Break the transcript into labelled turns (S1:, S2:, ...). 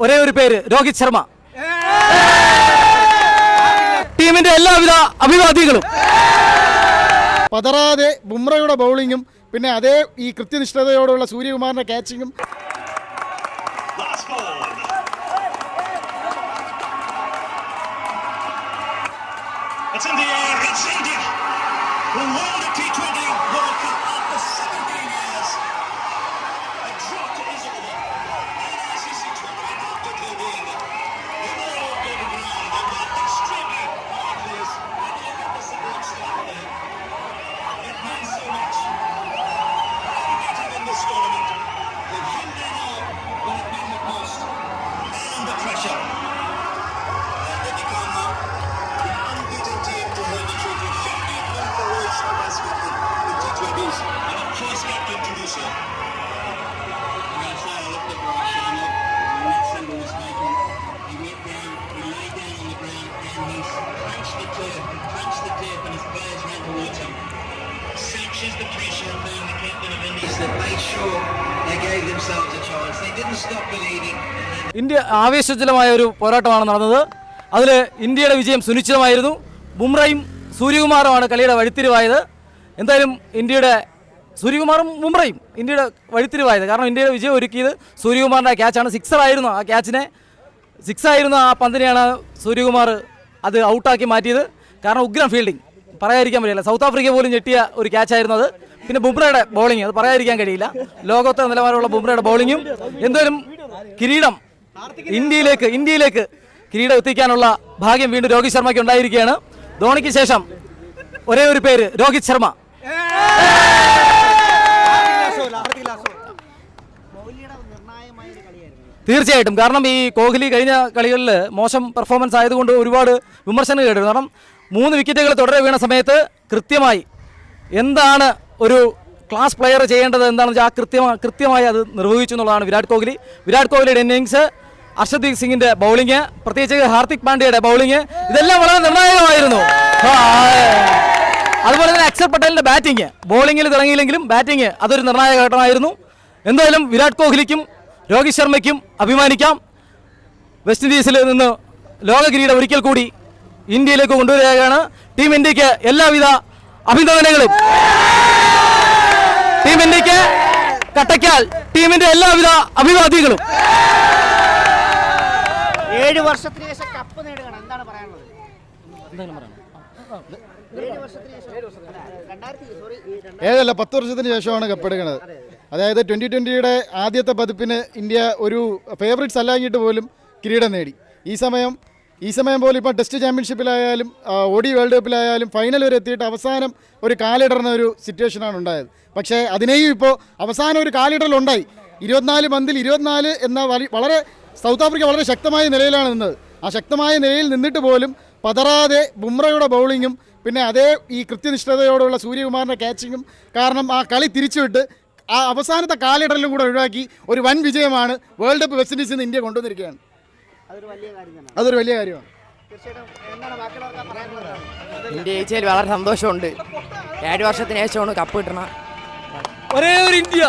S1: ഒരേ ഒരു പേര് രോഹിത് ശർമ്മ ടീമിന്റെ എല്ലാവിധ അഭിവാദികളും
S2: പതറാതെ ബുംറയുടെ ബൗളിങ്ങും പിന്നെ അതേ ഈ കൃത്യനിഷ്ഠതയോടുള്ള സൂര്യകുമാറിന്റെ ക്യാച്ചിങ്ങും.
S3: It's in the air.
S1: India ആവേശജലമായ ഒരു പോരാട്ടമാണ് നടന്നത്. അതിൽ ഇന്ത്യയുടെ വിജയം സുനിശ്ചിതമായിരുന്നു. ബുംറയും സൂര്യകുമാറുമാണ് കളിയുടെ വഴിത്തിരിവായത്. എന്തായാലും ഇന്ത്യയുടെ സൂര്യകുമാറും ബുംറയും ഇന്ത്യയുടെ വഴിത്തിരിവായത്. കാരണം ഇന്ത്യയുടെ വിജയം ഒരുക്കിയത് സൂര്യകുമാറിന്റെ ക്യാച്ചാണ് സിക്സർ ആയിരുന്നു ആ ക്യാച്ചിനെ സിക്സ് ആയിരുന്നു ആ പന്തിനെയാണ് സൂര്യകുമാർ അത് ഔട്ടാക്കി മാറ്റിയത്. കാരണം ഉഗ്രം ഫീൽഡിംഗ് പറയാതിരിക്കാൻ പറ്റില്ല. സൗത്ത് ആഫ്രിക്ക പോലും ഞെട്ടിയ ഒരു ക്യാച്ചായിരുന്നു അത്. പിന്നെ ബുംറയുടെ ബൗളിംഗ് അത് പറയാതിരിക്കാൻ കഴിയില്ല. ലോകത്തെ നിലവാരമുള്ള ബുംറയുടെ ബോളിങ്ങും എന്തായാലും കിരീടം ഇന്ത്യയിലേക്ക് ഇന്ത്യയിലേക്ക് കിരീടം എത്തിക്കാനുള്ള ഭാഗ്യം വീണ്ടും രോഹിത് ശർമ്മയ്ക്ക് ഉണ്ടായിരിക്കുകയാണ്. ധോണിക്ക് ശേഷം ഒരേ ഒരു പേര് രോഹിത് ശർമ്മ. തീർച്ചയായിട്ടും. കാരണം ഈ കോഹ്ലി കഴിഞ്ഞ കളികളിൽ മോശം പെർഫോമൻസ് ആയതുകൊണ്ട് ഒരുപാട് വിമർശനം കേട്ടിരുന്നു. കാരണം മൂന്ന് വിക്കറ്റുകൾ തുടരെ വീണ സമയത്ത് കൃത്യമായി എന്താണ് ഒരു ക്ലാസ് പ്ലെയർ ചെയ്യേണ്ടത് എന്താണെന്ന് വെച്ചാൽ ആ കൃത്യമായി കൃത്യമായി അത് നിർവഹിച്ചു എന്നുള്ളതാണ് വിരാട് കോഹ്ലി. വിരാട് കോഹ്ലിയുടെ ഇന്നിങ്സ് അർഷദ്ദീപ് സിംഗിന്റെ ബൗളിംഗ് പ്രത്യേകിച്ച് ഹാർദിക് പാണ്ഡ്യയുടെ ബൗളിംഗ് ഇതെല്ലാം വളരെ നിർണായകമായിരുന്നു. അതുപോലെ തന്നെ അക്ഷർ പട്ടേലിന്റെ ബാറ്റിംഗ് ബോളിംഗിൽ തിളങ്ങിയില്ലെങ്കിലും ബാറ്റിംഗ് അതൊരു നിർണായക ഘട്ടമായിരുന്നു. എന്തായാലും വിരാട് കോഹ്ലിക്കും രോഹിത് ശർമ്മയ്ക്കും അഭിമാനിക്കാം. വെസ്റ്റ് ഇൻഡീസിൽ നിന്ന് ലോക കിരീടം ഒരിക്കൽ കൂടി ഇന്ത്യയിലേക്ക് കൊണ്ടുവരികയാണ്. ടീം ഇന്ത്യയ്ക്ക് എല്ലാവിധ അഭിനന്ദനങ്ങളും. ടീം ഇന്ത്യയ്ക്ക് കട്ടയ്ക്കാൽ ടീമിന്റെ എല്ലാവിധ അഭിവാദ്യങ്ങളും
S4: ഏഴ് വർഷത്തിന് ശേഷം കപ്പ് നേടുകയാണ്. എന്താണ് പറയാനുള്ളത്? ഏതല്ല
S2: ഏഴല്ല പത്ത് വർഷത്തിന് ശേഷമാണ് കപ്പെടുക്കുന്നത് അതായത് ട്വന്റി ട്വന്റിയുടെ ആദ്യത്തെ പതിപ്പിന് ഇന്ത്യ ഒരു ഫേവറേറ്റ്സ് അല്ലാഞ്ഞിട്ട് പോലും കിരീടം നേടി. ഈ സമയം ഈ സമയം പോലും ഇപ്പോൾ ടെസ്റ്റ് ചാമ്പ്യൻഷിപ്പിലായാലും ഓഡി വേൾഡ് കപ്പിലായാലും ഫൈനൽ വരെ എത്തിയിട്ട് അവസാനം ഒരു കാലിടർന്ന ഒരു സിറ്റുവേഷനാണ് ഉണ്ടായത്. പക്ഷേ അതിനെയും ഇപ്പോൾ അവസാനം ഒരു കാലിടലുണ്ടായി ഇരുപത്തിനാല് പന്തിൽ ഇരുപത്തിനാല് എന്ന വളരെ സൗത്ത് ആഫ്രിക്ക വളരെ ശക്തമായ നിലയിലാണ് നിന്നത്. ആ ശക്തമായ നിലയിൽ നിന്നിട്ട് പോലും പതറാതെ ബുംറയുടെ ബൗളിങ്ങും പിന്നെ അതേ ഈ കൃത്യനിഷ്ഠതയോടുള്ള സൂര്യകുമാറിന്റെ ക്യാച്ചിങ്ങും കാരണം ആ കളി തിരിച്ചുവിട്ട് ആ അവസാനത്തെ കാലിടലും കൂടെ ഒഴിവാക്കി ഒരു വൻ വിജയമാണ് വേൾഡ് കപ്പ് വെസ്റ്റ് ഇൻഡീസിൽ നിന്ന് ഇന്ത്യ കൊണ്ടുവന്നിരിക്കുകയാണ്.
S4: അതൊരു വലിയ കാര്യം
S2: അതൊരു വലിയ കാര്യമാണ്.
S5: ഇന്ത്യ ജയിച്ചതിൽ വളരെ സന്തോഷമുണ്ട്. ഏഴ് വർഷത്തിന് ശേഷമാണ് കപ്പ് കിട്ടണം
S1: ഒരേ ഒരു ഇന്ത്യ.